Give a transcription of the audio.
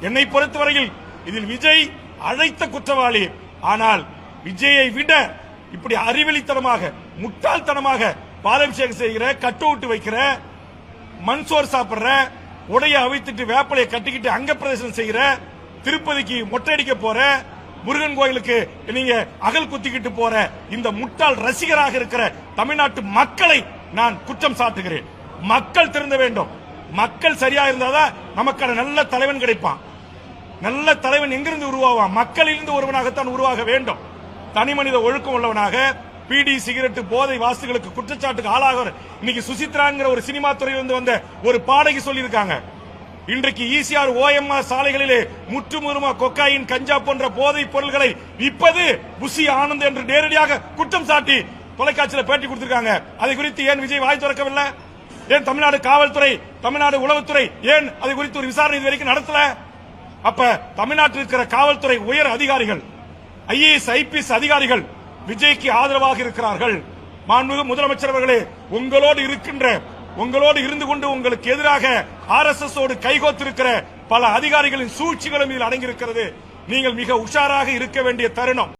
என்னை பொறுத்தவரையில் இதில் விஜய் அழைத்த குற்றவாளி. ஆனால் விஜயை விட இப்படி அறிவெளித்தனமாக முட்டாள்தனமாக பாலாபிஷேகம் செய்கிற கட்டு விட்டு வைக்கிற மண்சோர் சாப்பிடுற உடைய அவித்துட்டு வேப்பலையை கட்டிக்கிட்டு அங்க பிரதேசம் செய்கிற திருப்பதிக்கு மொட்டையடிக்க போற முருகன் கோயிலுக்கு நீங்க அகல் குத்திக்கிட்டு போற இந்த முட்டாள் ரசிகராக இருக்கிற தமிழ்நாட்டு மக்களை நான் குற்றம் சாட்டுகிறேன். மக்கள் திருந்த வேண்டும். மக்கள் சரியா இருந்தாதான் நமக்கான நல்ல தலைவன் கிடைப்பான். நல்ல தலைவன் எங்கிருந்து உருவாவான்? மக்களிலிருந்து ஒருவனாகத்தான் உருவாக வேண்டும். தனி மனித ஒழுக்கம் உள்ளவனாக பீடி சிகரெட் போதை வாசுகளுக்கு குற்றச்சாட்டுக்கு ஆளாக இன்னைக்கு சுசித்ராங்கிற ஒரு சினிமா துறையிலிருந்து வந்த ஒரு பாடகி சொல்லியிருக்காங்க. இன்றைக்கு ஈசிஆர் ஓஎம்ஆர் சாலைகளிலே முற்றுமுறுமா கொக்காயின் கஞ்சா போன்ற போதைப் பொருள்களை விற்பது புசி ஆனந்த் என்று நேரடியாக குற்றம் சாட்டி தொலைக்காட்சியில் பேட்டி கொடுத்திருக்காங்க. அதை குறித்து ஏன் விஜய் வாய் திறக்கவில்லை? ஏன் தமிழ்நாடு காவல்துறை தமிழ்நாடு உளவுத்துறை ஏன் அது குறித்து ஒரு விசாரணை இது வரைக்கும் நடத்தல? அப்ப தமிழ்நாட்டில் இருக்கிற காவல்துறை உயர் அதிகாரிகள் ஐஏஎஸ் ஐபிஎஸ் அதிகாரிகள் விஜய்க்கு ஆதரவாக இருக்கிறார்கள். மாண்புமிகு முதலமைச்சர் அவர்களே உங்களோடு இருக்கின்ற உங்களோடு இருந்து கொண்டு உங்களுக்கு எதிராக ஆர் எஸ் எஸ் ஓடு கைகோத்திருக்கிற பல அதிகாரிகளின் சூழ்ச்சிகளும் இதில் அடங்கியிருக்கிறது. நீங்கள் மிக உஷாராக இருக்க வேண்டிய தருணம்.